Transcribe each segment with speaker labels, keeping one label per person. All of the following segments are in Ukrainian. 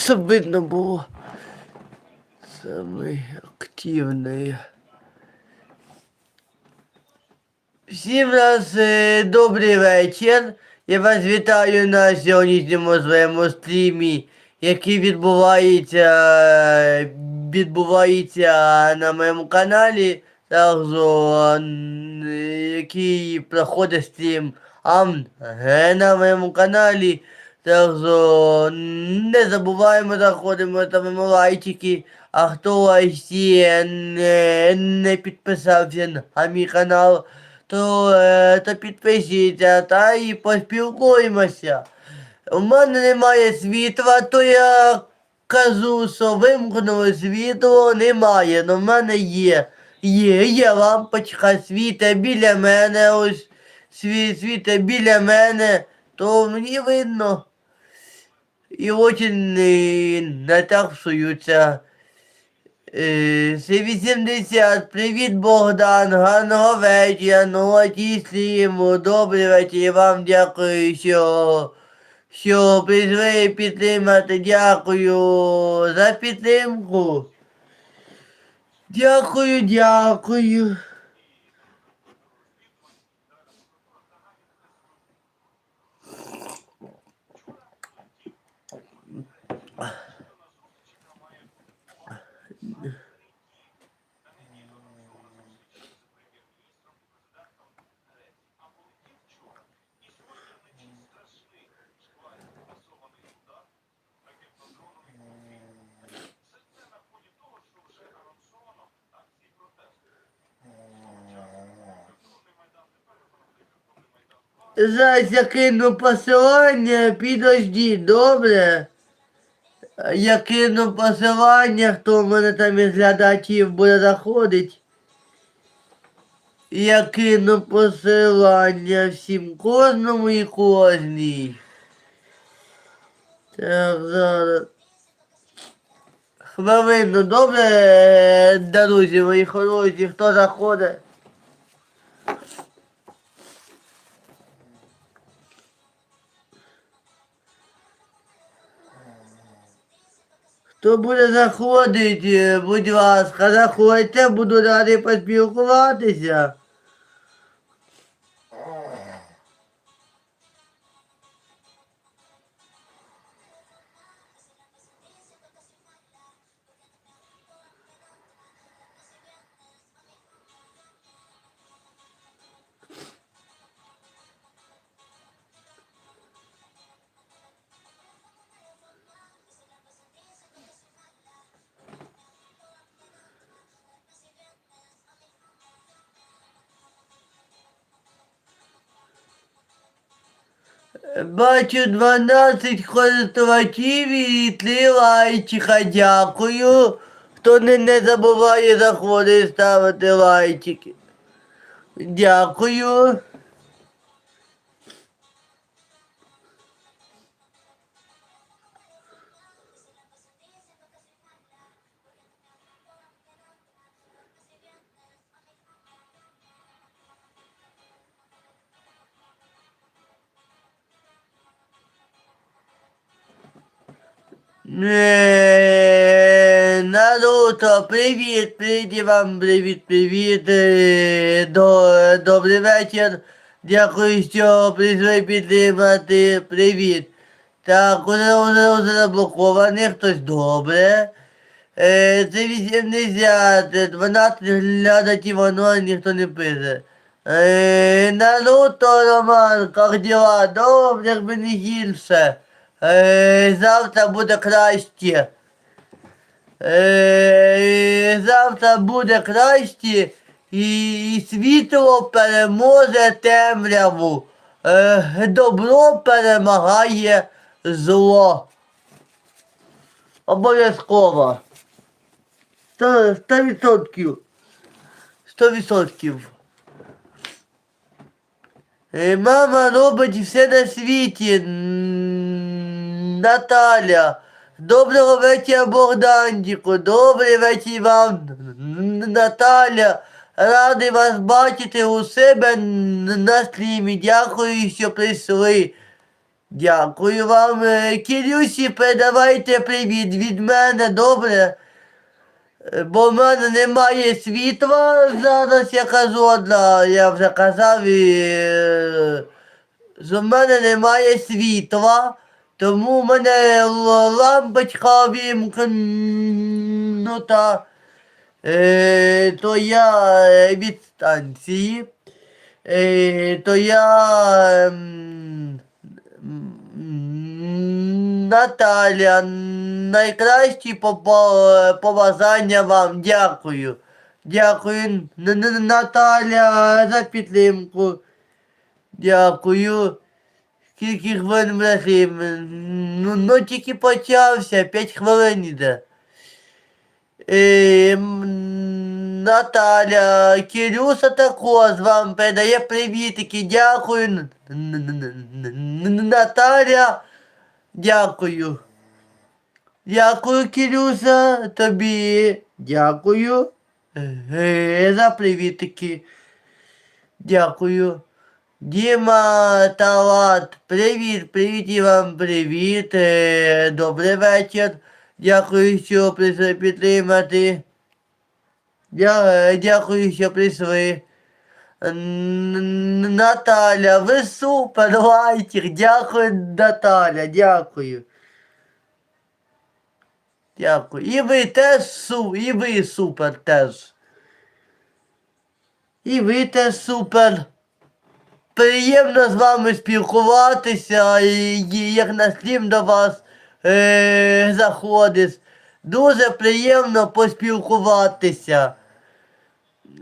Speaker 1: щоб видно було. Самий активний. Всім нас е, добрий вечір. Я вас вітаю на сьогоднішньому своєму стрімі, який відбувається, відбувається на моєму каналі. Також, який проходить стрім ам е, на моєму каналі. Так не забуваємо, заходимо, ставимо лайчики. А хто ще не, не підписався на мій канал, то, е, то підпишіться та і поспілкуємося. У мене немає світла, то я кажу, що вимкнули світло, немає, але в мене є. Є, є лампочка світа біля мене, ось сві, світа біля мене, то мені видно. І очень не так псуються. Це 80. Привіт, Богдан, гарного вечора, ну тіслімо, добрий вечір, вам дякую, що, що прийшли підтримати. Дякую за підтримку. Дякую, дякую. Зараз я кину посилання, підожди, добре? Я кину посилання, хто в мене там із глядачів буде заходити. Я кину посилання всім кожному і кожній. Так, зараз. Хвилину, добре, друзі мої хороші, хто заходить? Хто буде заходити, будь ласка, заходьте, буду радий поспілкуватися. Бачу 12 користувачів і 3 лайчика. Дякую. Хто не, не забуває заходити ставити лайчики. Дякую. Наруто, привіт, привіт вам, привіт, привіт. е, До, добрий вечір. Дякую, що прийшли підтримати. Привіт. Так, уже, уже, уже заблокований, хтось добре. Е, це 80, 12 глядачів онлайн, ніхто не пише. Е, Наруто, Роман, як діла? Добре, якби не гірше. Е, завтра буде краще. Завтра буде краще і, і світло переможе темряву. Е, добро перемагає зло. Обов'язково. Сто сто відсотків. Сто відсотків. Е, Мама робить все на світі. Наталя. Доброго вечора, Богданчику. Добрий вечір вам, Наталя. Радий вас бачити у себе на стрімі. Дякую, що прийшли. Дякую вам. Е, Кирюсі, передавайте привіт від мене, добре? Е, Бо в мене немає світла зараз, я кажу одна, я вже казав, і, е, що в мене немає світла, тому в мене лампочка вімкнута, е, то я е, від станції, е, то я ем, Наталя, найкращі побажання вам. Дякую. Дякую, Наталя, за підтримку. Дякую. Скільки хвилин власне? Ну, ну тільки почався, 5 хвилин іде. Е, Наталя, Кирюса також вам передає привітики. Дякую. Наталя, дякую. Дякую, Кирюса, тобі. Дякую. Е, за привітики. Дякую. Діма Талант, привіт, привіт вам привіт. Е, Добрий вечір. Дякую, що прийшли підтримати. Дя, е, дякую, що прийшли. Наталя, ви супер, лайкер. Дякую, Наталя, дякую. Дякую. І ви теж су, і ви супер теж. І ви теж супер. Приємно з вами спілкуватися, і, і як на стрім до вас е, заходить. Дуже приємно поспілкуватися.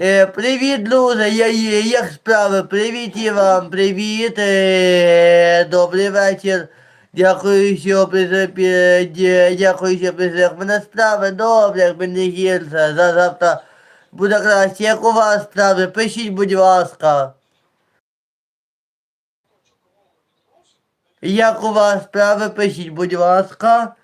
Speaker 1: Е, привіт, друже, я, як справи? Привіт і вам, привіт. Е, добрий вечір. Дякую, що прийшли. пі- дя- Дякую, що. Як мене справи добре, якби не гірше. За завтра буде краще. Як у вас справи? Пишіть, будь ласка. Як у вас справи? Пишіть, будь ласка.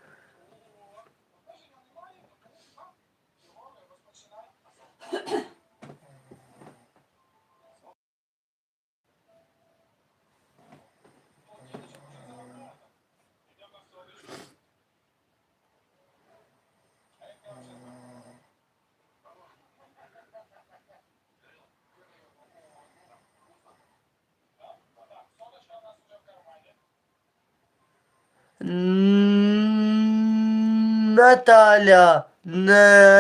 Speaker 1: Наталя,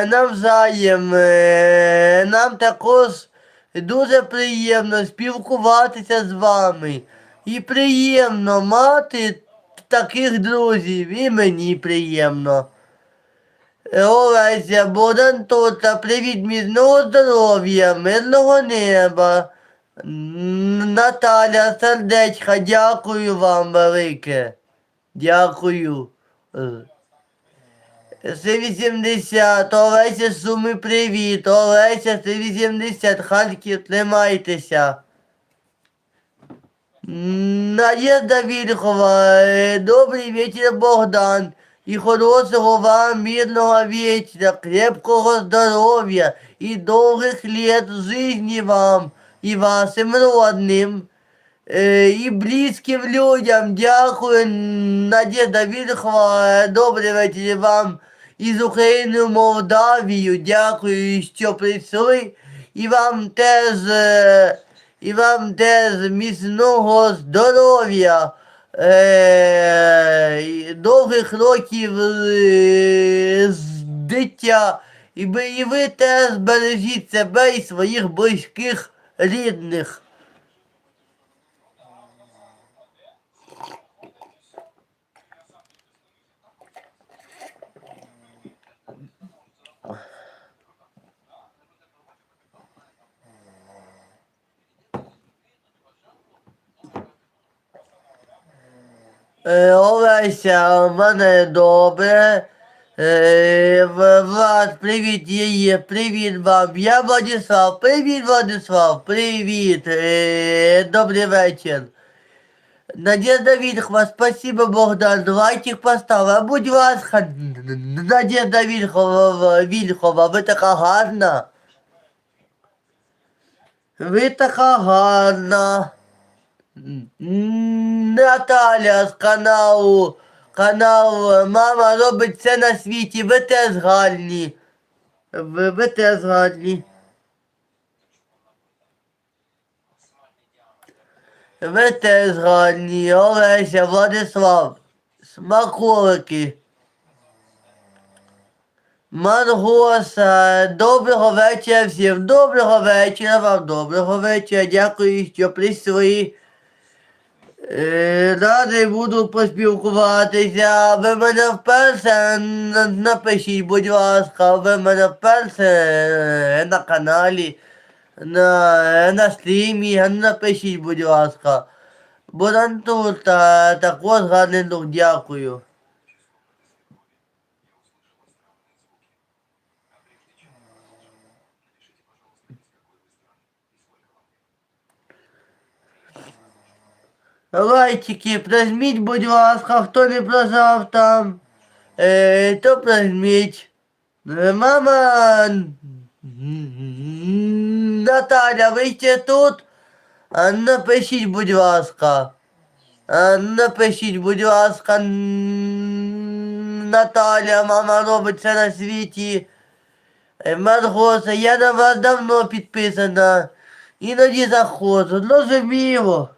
Speaker 1: навзаєм, е, нам також дуже приємно спілкуватися з вами. І приємно мати таких друзів, і мені приємно. Олеся, Богдан Тота, привіт, міцного здоров'я, мирного неба. Наталя, сердечка, дякую вам велике. Дякую. Це 80, Олеся Суми, привіт. Олеся, це 80, Харків, тримайтеся. Надежда Вільхова, е, добрий вечір, Богдан. І хорошого вам мирного вечора, крепкого здоров'я і довгих лет жизни вам і вашим родним. Е, і близьким людям. Дякую, Надежда Вільхова. Добрий вечір вам із України в Молдавію. Дякую, що прийшли. І вам теж, е, і вам теж міцного здоров'я. Е, довгих років ви, і ви теж бережіть себе і своїх близьких рідних. Олеся, в мене добре. Е, Влад, привіт, її, привіт вам. Я Владислав, привіт, Владислав, привіт. Е, Добрий вечір. Надежда Вільхова, спасибо, Богдан, лайкик поставила. Будь ласка, Надежда Вільхова, Вільхова, ви така гарна. Ви така гарна. Наталя з каналу. Канал Мама робить все на світі. Ви теж гарні. Ви, ви теж гарні. Ви теж гарні. Олеся, Владислав. Смаколики. Маргоса, доброго вечора всім. Доброго вечора вам, доброго вечора. Дякую, що прийшли. Е, Радий буду поспілкуватися. Ви мене вперше напишіть, будь ласка, ви мене вперше е, на каналі, на, на стрімі, напишіть, будь ласка. Бо там тут також гарний дух, дякую. Лайчики, прожміть, будь ласка, хто не прожав там, е, то прожміть. Е, Мама Наталя, ви ще тут? Напишіть, будь ласка. Напишіть, будь ласка, Наталя, мама робить це на світі. Е, Маргоса, я на вас давно підписана. Іноді заходжу, зрозуміло.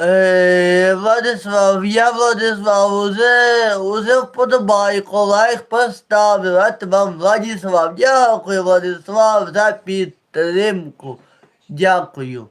Speaker 1: Е, Владислав, я Владислав, уже, уже вподобайку, лайк поставив. От вам Владислав. Дякую, Владислав, за підтримку. Дякую.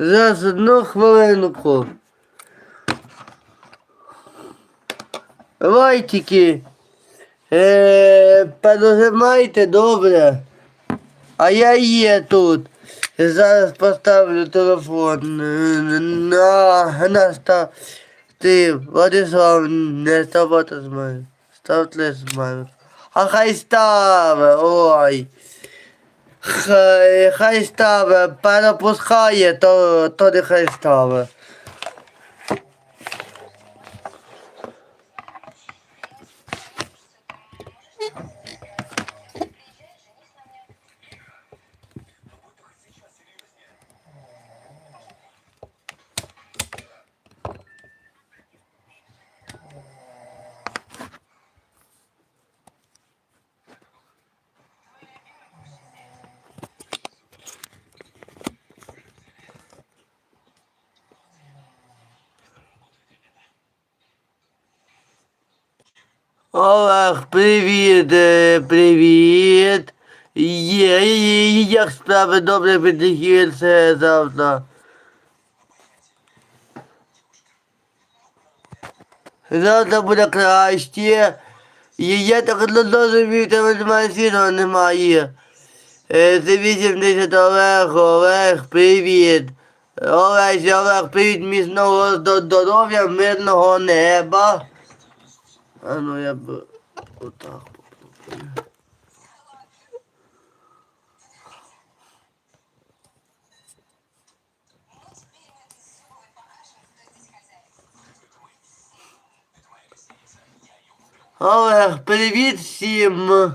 Speaker 1: Зараз одну хвилинку. Лайчики. Е, пережимайте добре. А я є тут. Зараз поставлю телефон е, на, на ста, ти, Владислав, не ставати з мене. Ставте з мене. А хай ставе, ой. Хай, ставе, перепускає, то, то нехай ставе. Олег, привіт, е, привіт. Є, є, як справи добре підлігіться завтра. Завтра буде краще. Я так не зрозумів, тебе сіного немає. Е, Це 80 Олег, Олег, привіт. Олег, Олег, привіт, міцного здоров'я, мирного неба. А ну я б отак попробую. Олег, привіт всім.